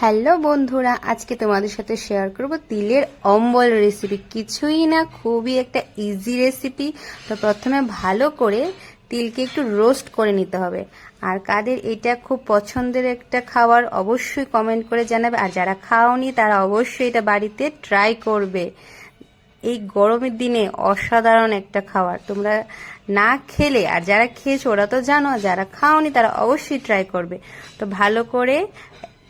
Hello বন্ধুরা, আজকে তোমাদের সাথে শেয়ার করব তিলের অম্বল রেসিপি কিছুই না, খুবই একটা ইজি রেসিপি তো প্রথমে ভালো করে তিলকে একটু রোস্ট করে নিতে হবে। আর কাদের এটা খুব পছন্দের একটা খাবার, অবশ্যই কমেন্ট করে জানাবে। আর যারা খাওনি, তারা অবশ্যই এটা বাড়িতে ট্রাই করবে। এই গরমের দিনে অসাধারণ একটা খাবার। তোমরা না খেলে, আর যারা খেয়েছো, ওরা তো জানো যারা খাওনি, তারা অবশ্যই ট্রাই করবে। তো ভালো করে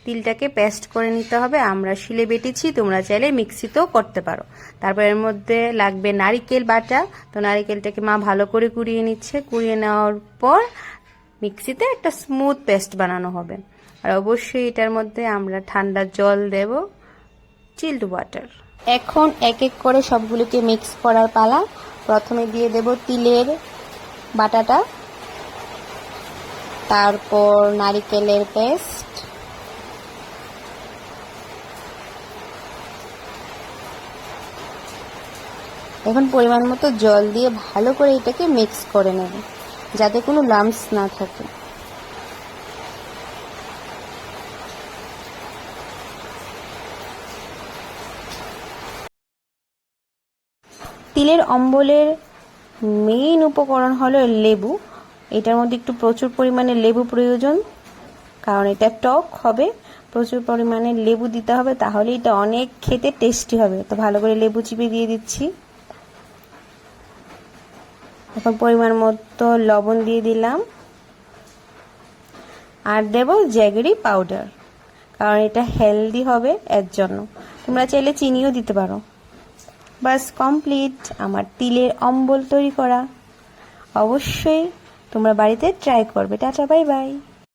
তিলটাকে পেস্ট করে নিতে হবে। আমরা শিলে বেটেছি, তোমরা চাইলে মিক্সিতেও করতে পারো। তারপর এর মধ্যে লাগবে নারিকেল বাটা। তো নারিকেলটাকে মা ভালো করে কুড়িয়ে নিচ্ছে। কুড়িয়ে নেওয়ার পর মিক্সিতে একটা স্মুথ পেস্ট বানানো হবে। আর অবশ্যই এটার মধ্যে আমরা ঠান্ডা জল দেব, চিল্ড ওয়াটার। এখন এক এক করে সবগুলোকে মিক্স করার পালা। প্রথমে দিয়ে দেব তিলের বাটাটা। তারপর নারিকেলের পেস্ট। এখন পরিমাণ মতো জল দিয়ে ভালো করে এটাকে মিক্স করে নেব, যাতে কোনো লাম্পস না থাকে। তিলের অম্বলের মেইন উপকরণ হলো লেবু। এটার মধ্যে একটু প্রচুর পরিমাণে লেবু প্রয়োজন, কারণ এটা টক হবে। প্রচুর পরিমাণে লেবু দিতে হবে, তাহলে এটা অনেক খেতে টেস্টি হবে। তো ভালো করে লেবু চিপে দিয়ে দিচ্ছি। এখন পরিমাণ মতো লবণ দিয়ে দিলাম। আর দেব জ্যাগরি পাউডার, কারণ এটা হেলদি হবে এর জন্য। তোমরা চাইলে চিনিও দিতে পারো। বাস কমপ্লিট, আমার তিলের অম্বল তৈরি করা। অবশ্যই তোমরা বাড়িতে ট্রাই করবে। Tata, bye bye.